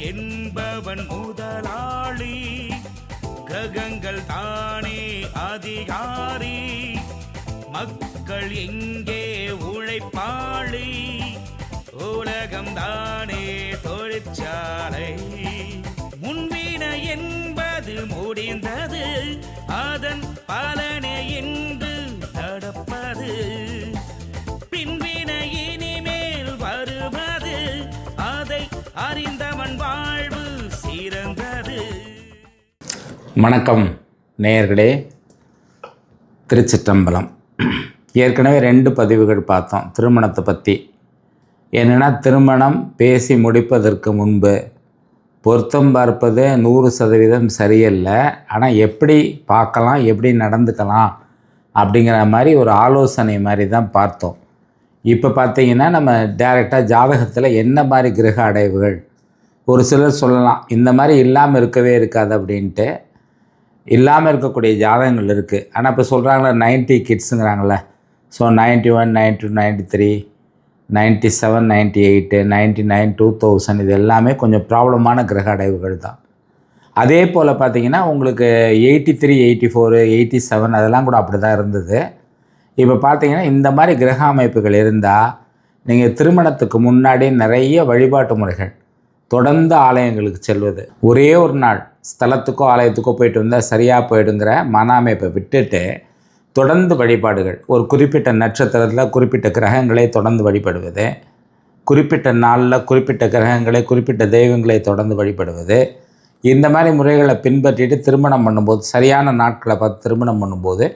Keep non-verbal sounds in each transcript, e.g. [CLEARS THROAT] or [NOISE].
என்பவன் முதலாளி. கிரகங்கள் தானே அதிகாரி. மக்கள் எங்கே உழைப்பாளி. உலகம் தானே தொழிற்சாலை. முன்வின என்பது முடிந்தது. அதன் பலனே என்று வணக்கம் நேயர்களே. திருச்சிற்றம்பலம். ஏற்கனவே ரெண்டு பதிவுகள் பார்த்தோம் திருமணத்தை பற்றி என்னென்னா திருமணம் பேசி முடிப்பதற்கு முன்பு பொருத்தம் பார்ப்பது நூறு சதவீதம் சரியில்லை. ஆனால் எப்படி பார்க்கலாம் எப்படி நடந்துக்கலாம் அப்படிங்கிற மாதிரி ஒரு ஆலோசனை மாதிரி தான் பார்த்தோம். இப்போ பார்த்தீங்கன்னா நம்ம டைரெக்டாக ஜாதகத்தில் என்ன மாதிரி கிரக அடைவுகள்? ஒரு சிலர் சொல்லலாம் இந்த மாதிரி இல்லாமல் இருக்கவே இருக்காது அப்படின்ட்டு. இல்லாமல் இருக்கக்கூடிய ஜாதகங்கள் இருக்குது ஆனால் இப்போ சொல்கிறாங்களே ninety கிட்ஸுங்கிறாங்களே so ninety one ninety two ninety three ninety seven ninety eight ninety nine two thousand இது எல்லாமே கொஞ்சம் ப்ராப்ளமான கிரக அடைவுகள் தான். அதே போல் பார்த்தீங்கன்னா உங்களுக்கு eighty three eighty four eighty seven அதெல்லாம் கூட அப்படி தான் இருந்தது. இப்போ பார்த்தீங்கன்னா இந்த மாதிரி கிரக அமைப்புகள் இருந்தால் நீங்கள் திருமணத்துக்கு முன்னாடி நிறைய வழிபாட்டு முறைகள் தொடர்ந்து ஆலயங்களுக்கு செல்வது. ஒரே ஒரு நாள் ஸ்தலத்துக்கோ ஆலயத்துக்கோ போயிட்டு வந்தால் சரியாக போயிடுங்கிற மன அமைப்பை விட்டுட்டு தொடர்ந்து வழிபாடுகள். ஒரு குறிப்பிட்ட நட்சத்திரத்தில் குறிப்பிட்ட கிரகங்களை தொடர்ந்து வழிபடுவது. குறிப்பிட்ட நாளில் குறிப்பிட்ட கிரகங்களை குறிப்பிட்ட தெய்வங்களை தொடர்ந்து வழிபடுவது. இந்த மாதிரி முறைகளை பின்பற்றிட்டு திருமணம் பண்ணும்போது சரியான நாட்களை பார்த்து திருமணம் பண்ணும்போது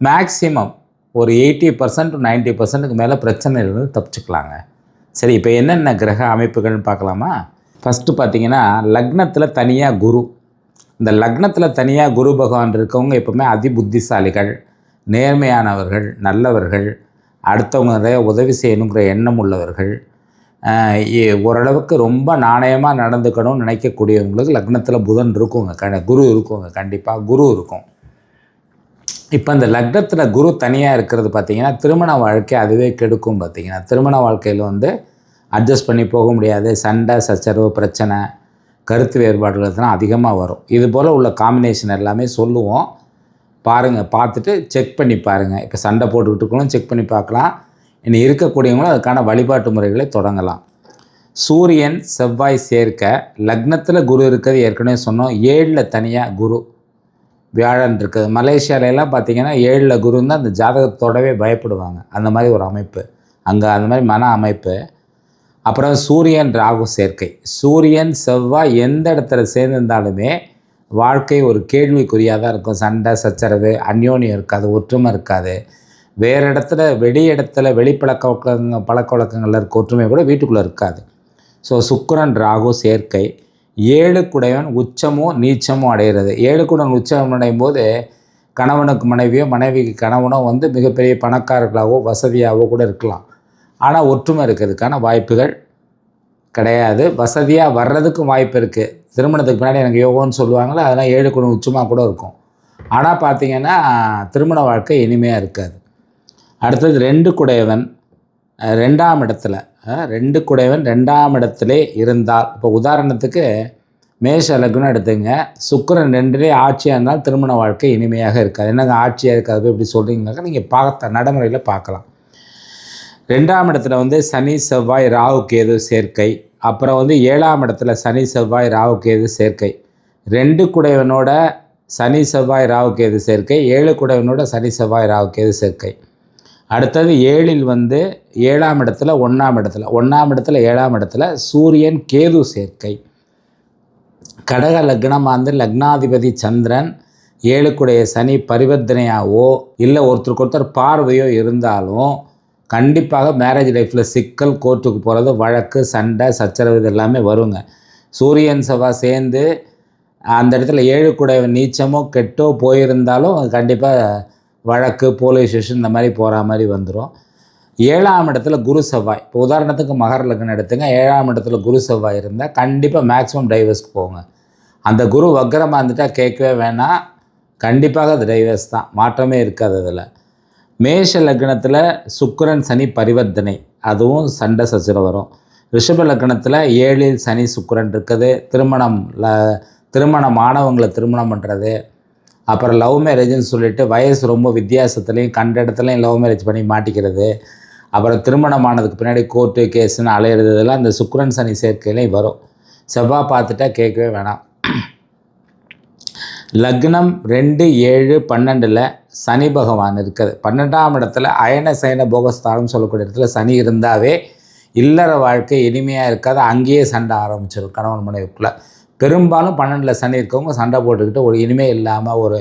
மேக்ஸிமம் ஒரு எயிட்டி பர்சன்ட் நைன்ட்டி பர்சன்ட்டுக்கு மேலே பிரச்சனையிலிருந்து தப்பிச்சுக்கலாங்க. சரி இப்போ என்னென்ன கிரக அமைப்புகள்னு பார்க்கலாமா? ஃபஸ்ட்டு பார்த்தீங்கன்னா லக்னத்தில் தனியாக குரு. இந்த லக்னத்தில் தனியாக குரு பகவான் இருக்கவங்க எப்போவுமே அதி புத்திசாலிகள் நேர்மையானவர்கள் நல்லவர்கள் அடுத்தவங்க நிறைய உதவி செய்யணுங்கிற எண்ணம் உள்ளவர்கள். ஓரளவுக்கு ரொம்ப நாணயமாக நடந்துக்கணும்னு நினைக்கக்கூடியவங்களுக்கு லக்னத்தில் புதன் இருக்குங்க. க குரு இருக்குங்க. கண்டிப்பாக குரு இருக்கும். இப்போ இந்த லக்னத்தில் குரு தனியாக இருக்கிறது பார்த்தீங்கன்னா திருமண வாழ்க்கை அதுவே கெடுக்கும் பார்த்தீங்கன்னா திருமண வாழ்க்கையில் வந்து அட்ஜஸ்ட் பண்ணி போக முடியாது. சண்டை சச்சரவு பிரச்சனை கருத்து வேறுபாடுகள் தான் அதிகமாக வரும். இது போல் உள்ள காம்பினேஷன் எல்லாமே சொல்லுவோம். பாருங்கள் பார்த்துட்டு செக் பண்ணி பாருங்கள் இப்போ சண்டை போட்டுக்கிட்டுக்கணும் செக் பண்ணி பார்க்கலாம். இனி இருக்கக்கூடியவங்களும் அதுக்கான வழிபாட்டு முறைகளை தொடங்கலாம். சூரியன் செவ்வாய் சேர்க்க லக்னத்தில் குரு இருக்கிறது ஏற்கனவே சொன்னோம். ஏழில் தனியாக குரு வியாழன் இருக்குது மலேசியாவிலலாம் பார்த்திங்கன்னா பார்த்தீங்கன்னா ஏழில் குருந்தான் அந்த ஜாதகத்தோடவே பயப்படுவாங்க. அந்த மாதிரி ஒரு அமைப்பு. அங்கே அந்த மாதிரி மன அமைப்பு. அப்புறம் சூரியன் ராகு சேர்க்கை. சூரியன் செவ்வாய் எந்த இடத்துல சேர்ந்திருந்தாலுமே வாழ்க்கை ஒரு கேள்விக்குறியாக தான் இருக்கும். சண்டை சச்சரவு அந்யோன்யம் இருக்காது ஒற்றுமை இருக்காது. வேறு இடத்துல வெளி இடத்துல வெளிப்பழக்க பழக்க வழக்கங்களில் இருக்க ஒற்றுமை கூட வீட்டுக்குள்ளே இருக்காது. ஸோ சுக்கிரன் ராகு சேர்க்கை. ஏழு குடையவன் உச்சமோ நீச்சமோ அடைகிறது ஏழு குடன் உச்சம் அடையும் போது கணவனுக்கு மனைவியோ மனைவிக்கு கணவனோ வந்து மிகப்பெரிய பணக்காரர்களாகவோ வசதியாகவோ கூட இருக்கலாம். ஆனால் ஒற்றுமை இருக்கிறதுக்கான வாய்ப்புகள் கிடையாது. வசதியாக வர்றதுக்கும் வாய்ப்பு இருக்குது திருமணத்துக்கு பின்னாடி எனக்கு யோகம்னு சொல்லுவாங்களே அதெல்லாம் ஏழு குணம் உச்சமாக கூட இருக்கும். ஆனால் பார்த்தீங்கன்னா திருமண வாழ்க்கை இனிமையாக இருக்காது. அடுத்தது ரெண்டு குடையவன் ரெண்டாம் இடத்துல ரெண்டு குடையவன் ரெண்டாம் இடத்துல இருந்தால். இப்போ உதாரணத்துக்கு மேஷ லக்னம் எடுத்துங்க. சுக்கிரன் ரெண்டுலேயே ஆட்சியாக இருந்தால் திருமண வாழ்க்கை இனிமையாக இருக்காது. என்னங்க ஆட்சியாக இருக்காது இப்படி சொல்கிறீங்கனாக்கா நீங்கள் பார்த்த நடைமுறையில் பார்க்கலாம். ரெண்டாம் இடத்துல வந்து சனி செவ்வாய் ராகு கேது சேர்க்கை. அப்புறம் வந்து ஏழாம் இடத்துல சனி செவ்வாய் ராகு கேது சேர்க்கை. ரெண்டு குடையவனோட சனி செவ்வாய் ராகு கேது சேர்க்கை. ஏழு குடையவனோட சனி செவ்வாய் ராகு கேது சேர்க்கை. அடுத்தது ஏழில் வந்து ஏழாம் இடத்துல ஒன்றாம் இடத்துல. ஒன்றாம் இடத்துல ஏழாம் இடத்துல சூரியன் கேது சேர்க்கை. கடக லக்னம் வந்து லக்னாதிபதி சந்திரன். ஏழுக்குடைய சனி பரிவர்த்தனையாவோ இல்லை ஒருத்தருக்கு ஒருத்தர் பார்வையோ இருந்தாலும் கண்டிப்பாக மேரேஜ் லைஃப்பில் சிக்கல் கோர்ட்டுக்கு போகிறது வழக்கு சண்டை சச்சரவு இது எல்லாமே வருங்க. சூரியன் செவ்வாய் சேர்ந்து அந்த இடத்துல ஏழு கூட நீச்சமோ கெட்டோ போயிருந்தாலும் கண்டிப்பாக வழக்கு போலீஸ் ஸ்டேஷன் இந்த மாதிரி போகிற மாதிரி வந்துடும் ஏழாம் இடத்துல குரு செவ்வாய். இப்போ உதாரணத்துக்கு மகர லக்னம் எடுத்துங்க. ஏழாம் இடத்துல குரு செவ்வாய் இருந்தால் கண்டிப்பாக மேக்ஸிமம் டைவர்ஸ்க்கு போங்க. அந்த குரு வக்கரமாக இருந்துட்டால் கேட்கவே வேணாம். கண்டிப்பாக அது டைவர்ஸ் தான். மாற்றமே இருக்காது அதில். மேஷ லக்னத்தில் சுக்கரன் சனி பரிவர்த்தனை. அதுவும் சண்டை சச்சரவு வரும். ரிஷப லக்னத்தில் ஏழில் சனி சுக்கரன் இருக்குது. திருமணம் ல திருமணம் ஆனவங்களை திருமணம் பண்ணுறது அப்புறம் லவ் மேரேஜ்னு சொல்லிட்டு வயசு ரொம்ப வித்தியாசத்துலேயும் கண்ட இடத்துலையும் லவ் மேரேஜ் பண்ணி மாட்டிக்கிறது. அப்புறம் திருமணம் ஆனதுக்கு பின்னாடி கோர்ட்டு கேஸுன்னு அலையிறது இதெல்லாம் இந்த சுக்கிரன் சனி சேர்க்கையிலையும் வரும். செவ்வாய் பார்த்துட்டா கேட்கவே வேணாம். லக்னம் ரெண்டு ஏழு பன்னெண்டில் சனி பகவான் இருக்குது பன்னெண்டாம் இடத்துல அயன சயன போகஸ்தானம் சொல்லக்கூடிய இடத்துல சனி இருந்தாவே இல்லற வாழ்க்கை இனிமையாக இருக்காது. அங்கேயே சண்டை ஆரம்பிச்சிடும் கணவன் மனைவிக்குள்ளே. பெரும்பாலும் பன்னெண்டில் சனி இருக்கவங்க சண்டை போட்டுக்கிட்டு ஒரு இனிமை இல்லாமல் ஒரு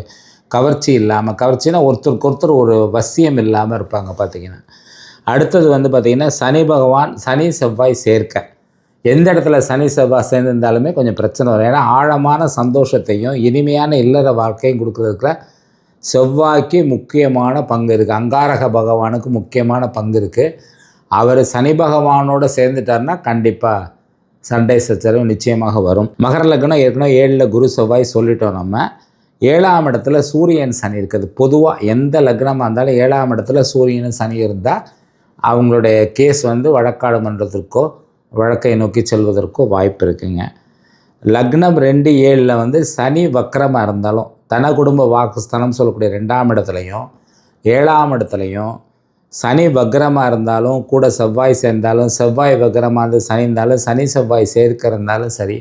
கவர்ச்சி இல்லாமல் கவர்ச்சினா ஒருத்தருக்கு ஒருத்தர் ஒரு வசியம் இல்லாமல் இருப்பாங்க பார்த்திங்கன்னா அடுத்தது வந்து பார்த்திங்கன்னா சனி பகவான் சனி செவ்வாய் சேர்க்கை. எந்த இடத்துல சனி செவ்வாய் சேர்ந்திருந்தாலுமே கொஞ்சம் பிரச்சனை வரும். ஏன்னா ஆழமான சந்தோஷத்தையும் இனிமையான இல்லற வாழ்க்கையும் கொடுக்குறதுக்குள்ள செவ்வாய்க்கு முக்கியமான பங்கு இருக்குது அங்காரக பகவானுக்கு முக்கியமான பங்கு இருக்குது அவர் சனி பகவானோடு சேர்ந்துட்டார்னா கண்டிப்பாக சண்டை சச்சரவு நிச்சயமாக வரும். மகர லக்னம் ஏற்கனவே ஏழில் குரு செவ்வாய் சொல்லிட்டோம் நம்ம. ஏழாம் இடத்துல சூரியன் சனி இருக்குது. பொதுவாக எந்த லக்னமாக இருந்தாலும் ஏழாம் இடத்துல சூரியனும் சனி இருந்தால் அவங்களுடைய கேஸ் வந்து வழக்காடு மன்றத்திற்கோ வழக்கை நோக்கி செல்வதற்கோ வாய்ப்பு இருக்குங்க. லக்னம் ரெண்டு ஏழில் வந்து சனி வக்கரமாக இருந்தாலும் தன குடும்ப வாக்குஸ்தானம் சொல்லக்கூடிய ரெண்டாம் இடத்துலையும் ஏழாம் இடத்துலையும் சனி வக்ரமாக இருந்தாலும் கூட செவ்வாய் சேர்ந்தாலும் செவ்வாய் வக்ரமாக இருந்து சனி இருந்தாலும் சனி செவ்வாய் சேர்க்க இருந்தாலும் சரி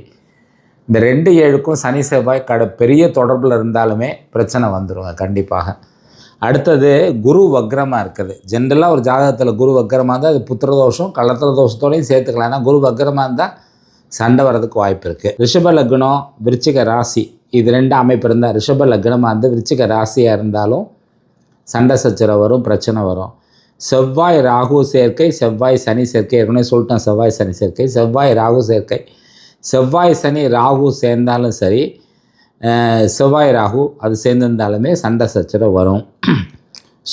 இந்த ரெண்டு ஏழுக்கும் சனி செவ்வாய் கட பெரிய தொடர்பில் இருந்தாலுமே பிரச்சனை வந்துடுங்க கண்டிப்பாக. அடுத்தது குரு வக்ரமாக இருக்குது. ஜென்ரலாக ஒரு ஜாதகத்தில் குரு வக்ரமாக இருந்தால் அது புத்திர தோஷம் கள்ளத்திர தோஷத்தோடையும் சேர்த்துக்கலாம். ஏன்னா குரு வக்ரமாக இருந்தால் சண்டை வர்றதுக்கு வாய்ப்பு இருக்குது ரிஷப லக்னம் விருச்சிக ராசி இது ரெண்டு அமைப்பு இருந்தால் ரிஷப லக்னமாக இருந்து விருச்சிக ராசியாக இருந்தாலும் சண்டை சச்சரவு வரும் பிரச்சனை வரும். செவ்வாய் ராகு சேர்க்கை செவ்வாய் சனி சேர்க்கை. ஏற்கனவே சொல்லிட்டேன் செவ்வாய் சனி சேர்க்கை. செவ்வாய் ராகு சேர்க்கை. செவ்வாய் சனி ராகு சேர்ந்தாலும் சரி செவ்வாய் ராகு அது சேர்ந்திருந்தாலுமே சண்டை சச்சரவு வரும்.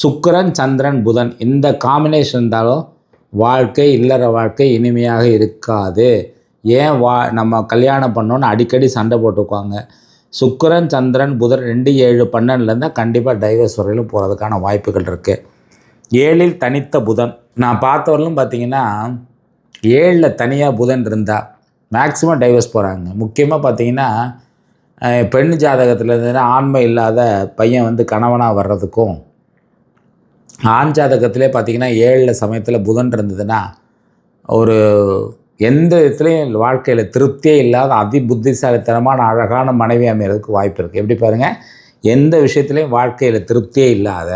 சுக்கரன் சந்திரன் புதன் இந்த காம்பினேஷன் இருந்தாலும் வாழ்க்கை இல்லற வாழ்க்கை இனிமையாக இருக்காது. ஏன் வா நம்ம கல்யாணம் பண்ணோன்னு அடிக்கடி சண்டை போட்டுக்குவாங்க. சுக்கரன் சந்திரன் புதன் ரெண்டு ஏழு பன்னெண்டுலேருந்தால் கண்டிப்பாக டைவர்ஸ் வரையிலும் போகிறதுக்கான வாய்ப்புகள் இருக்குது ஏழில் தனித்த புதன். நான் பார்த்தவரையிலும் பார்த்தீங்கன்னா ஏழில் தனியாக புதன் இருந்தால் மேக்ஸிமம் டைவர்ஸ் போகிறாங்க முக்கியமாக பார்த்தீங்கன்னா பெண் ஜாதகத்தில் இருந்ததுன்னா ஆண்மை இல்லாத பையன் வந்து கணவனாக வர்றதுக்கும் ஆண் ஜாதகத்திலே பார்த்தீங்கன்னா ஏழில் சமயத்தில் புதன் இருந்ததுன்னா ஒரு எந்த விதத்துலையும் வாழ்க்கையில் திருப்தியே இல்லாத அதி புத்திசாலித்தனமான அழகான மனைவி அமைகிறதுக்கு வாய்ப்பு இருக்குது எப்படி பாருங்கள் எந்த விஷயத்துலையும் வாழ்க்கையில் திருப்தியே இல்லாத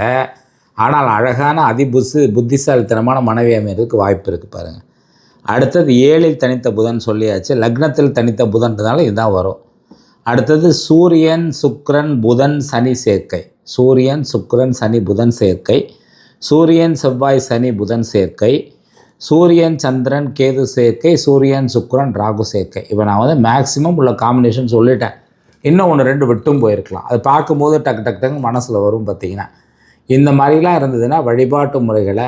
ஆனால் அழகான அதி புத்தி புத்திசாலித்தனமான மனைவி அமைகிறதுக்கு வாய்ப்பு இருக்குது பாருங்கள் அடுத்தது ஏழில் தனித்த புதன் சொல்லியாச்சு. லக்னத்தில் தனித்த புதன்றதுனால இதுதான் வரும். அடுத்தது சூரியன் சுக்ரன் புதன் சனி சேர்க்கை. சூரியன் சுக்ரன் சனி புதன் சேர்க்கை. சூரியன் செவ்வாய் சனி புதன் சேர்க்கை. சூரியன் சந்திரன் கேது சேர்க்கை. சூரியன் சுக்ரன் ராகு சேர்க்கை. இப்போ நான் வந்து மேக்ஸிமம் உள்ள காம்பினேஷன் சொல்லிட்டேன். இன்னும் ஒன்று ரெண்டு விட்டும் போயிருக்கலாம். அது பார்க்கும்போது டக்கு டக்கு டக்கு மனசில் வரும் பார்த்தீங்கன்னா. இந்த மாதிரிலாம் இருந்ததுன்னா வழிபாட்டு முறைகளை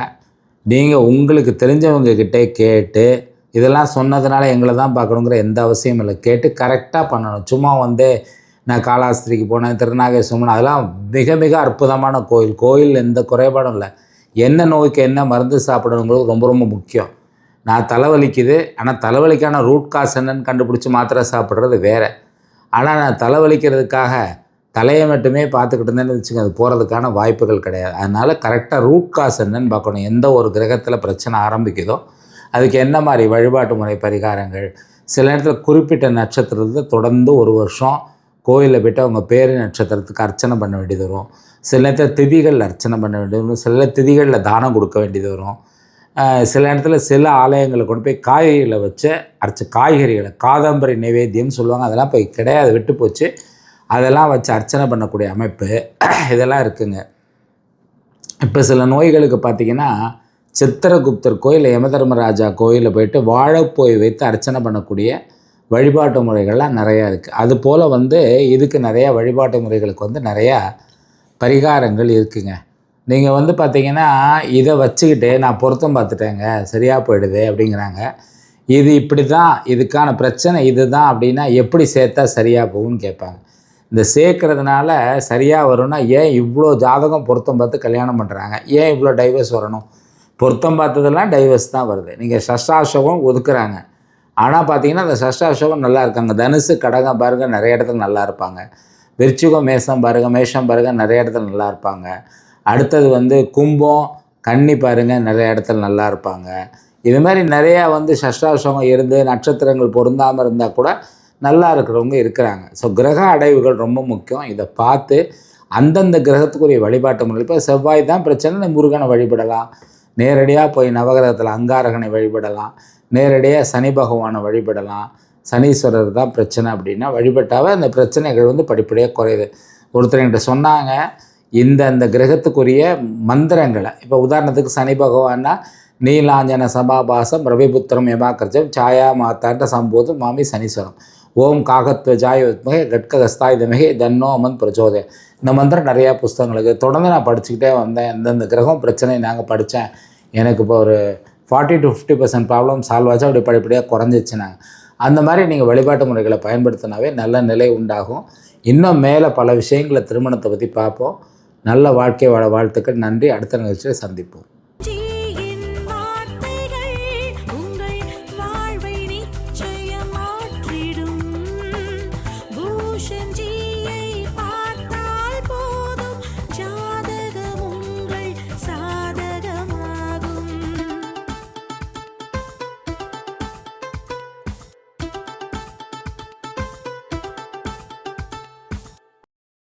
நீங்கள் உங்களுக்கு தெரிஞ்சவங்கக்கிட்டே கேட்டு இதெல்லாம் சொன்னதுனால எங்களை தான் பார்க்கணுங்கிற எந்த அவசியமும் இல்லை. கேட்டு கரெக்டாக பண்ணணும். சும்மா வந்து நான் காலாஸ்திரிக்கு போனேன் திருநாகை போனேன் அதெல்லாம் மிக மிக அற்புதமான கோயில். கோயில் எந்த குறைபாடும் இல்லை. என்ன நோய்க்கு என்ன மருந்து சாப்பிடணுங்கிறது ரொம்ப ரொம்ப முக்கியம். நான் தலைவலிக்குது. ஆனால் தலைவலிக்கான ரூட் காஸ் என்னன்னு கண்டுபிடிச்சி மாத்திரை சாப்பிட்றது வேறு. ஆனால் நான் தலைவலிக்கிறதுக்காக தலையை மட்டுமே பார்த்துக்கிட்டு இருந்தேன்னு வச்சுக்கோங்க அது போகிறதுக்கான வாய்ப்புகள் கிடையாது. அதனால் கரெக்டாக ரூட் காஸ் என்னன்னு பார்க்கணும். எந்த ஒரு கிரகத்தில் பிரச்சனை ஆரம்பிக்குதோ அதுக்கு என்ன மாதிரி வழிபாட்டு முறை பரிகாரங்கள்? சில நேரத்தில் குறிப்பிட்ட நட்சத்திரத்தை தொடர்ந்து ஒரு வருஷம் கோயிலில் போய்ட்டு அவங்க பேர் நட்சத்திரத்துக்கு அர்ச்சனை பண்ண வேண்டியது வரும். சில நேரத்தில் திதிகளில் அர்ச்சனை பண்ண வேண்டியது வரும். சில திதிகளில் தானம் கொடுக்க வேண்டியது வரும். சில இடத்துல சில ஆலயங்களை கொண்டு போய் காய்கறிகளை வச்சு அரைச்ச காய்கறிகளை காதம்பரி நைவேத்தியம்னு சொல்லுவாங்க. அதெல்லாம் போய் கிடையாது விட்டு போச்சு. அதெல்லாம் வச்சு அர்ச்சனை பண்ணக்கூடிய அமைப்பு [CLEARS THROAT] இதெல்லாம் இருக்குங்க. இப்போ சில நோய்களுக்கு பார்த்தீங்கன்னா சித்திரகுப்தர் கோயில் யமதர்மராஜா கோயிலில் போயிட்டு வாழைப்போய் வைத்து அர்ச்சனை பண்ணக்கூடிய வழிபாட்டு முறைகள்லாம் நிறையா இருக்குது அது போல் வந்து இதுக்கு நிறையா வழிபாட்டு முறைகளுக்கு வந்து நிறையா பரிகாரங்கள் இருக்குங்க. நீங்கள் வந்து பார்த்தீங்கன்னா இதை வச்சுக்கிட்டு நான் பொருத்தம் பார்த்துட்டேங்க சரியாக போயிடுது அப்படிங்கிறாங்க. இது இப்படி தான் இதுக்கான பிரச்சனை இது தான் அப்படின்னா எப்படி சேர்த்தா சரியாக போகும்னு கேட்பாங்க. இந்த சேர்க்கறதுனால சரியாக வரும்னா ஏன் இவ்வளோ ஜாதகம் பொருத்தம் பார்த்து கல்யாணம் பண்ணுறாங்க ஏன் இவ்வளோ டைவர்ஸ் வரணும்? பொருத்தம் பார்த்ததெல்லாம் டைவர்ஸ் தான் வருது. நீங்கள் சஷ்டாசோகம் ஒதுக்குறாங்க. ஆனால் பார்த்தீங்கன்னா அந்த சஷ்டாசோகம் நல்லா இருக்காங்க. தனுசு கடகம் பாருங்கள் நிறைய இடத்துல நல்லா இருப்பாங்க. விருச்சிகம் மேசம் பாருங்கள் மேஷம் பாருங்கள் நிறைய இடத்துல நல்லா இருப்பாங்க. அடுத்தது வந்து கும்பம் கன்னி பாருங்க நிறைய இடத்துல நல்லா இருப்பாங்க. இது மாதிரி நிறையா வந்து சஷ்டாசோகம் இருந்து நட்சத்திரங்கள் பொருந்தாமல் இருந்தால் கூட நல்லா இருக்கிறவங்க இருக்கிறாங்க. ஸோ கிரக அடைவுகள் ரொம்ப முக்கியம். இதை பார்த்து அந்தந்த கிரகத்துக்குரிய வழிபாட்டு முறையில் இப்போ செவ்வாய் தான் பிரச்சனை முருகனை வழிபடலாம். நேரடியாக போய் நவகிரகத்தில் அங்காரகனை வழிபடலாம். நேரடியாக சனி பகவானை வழிபடலாம். சனீஸ்வரர் தான் பிரச்சனை அப்படின்னா வழிபட்டாவே அந்த பிரச்சனைகள் வந்து படிப்படியாக குறையுது. ஒருத்தர் என்கிட்ட சொன்னாங்க இந்த அந்த கிரகத்துக்குரிய மந்திரங்களை. இப்போ உதாரணத்துக்கு சனி பகவான்னா நீலாஞ்சன சபாபாசம் ரவிபுத்திரம் யமாக்கர்ஜம் சாயா மாத்தாண்ட சம்போதம் மாமி சனீஸ்வரம். ஓம் காகத்வஜாய வித்மகே கட்ககஸ்தாயுதமகே தன்னோ அமன் பிரச்சோதய. இந்த மந்திரம் நிறையா புஸ்தகங்களுக்கு தொடர்ந்து நான் படிச்சுக்கிட்டே வந்தேன். எந்தெந்த கிரகம் பிரச்சனை நாங்கள் படித்தேன் எனக்கு இப்போ ஒரு forty to fifty percent problem solve ஆச்சு. அப்படி படிப்படியாக குறைஞ்சிச்சுனாங்க அந்த மாதிரி நீங்கள் வழிபாட்டு முறைகளை பயன்படுத்தினாவே நல்ல நிலை உண்டாகும். இன்னும் மேலே பல விஷயங்களை திருமணத்தை பற்றி பார்ப்போம். நல்ல வாழ்க்கை வாழ வாழ்த்துக்கள். நன்றி. அடுத்த நிகழ்ச்சியில் சந்திப்போம்.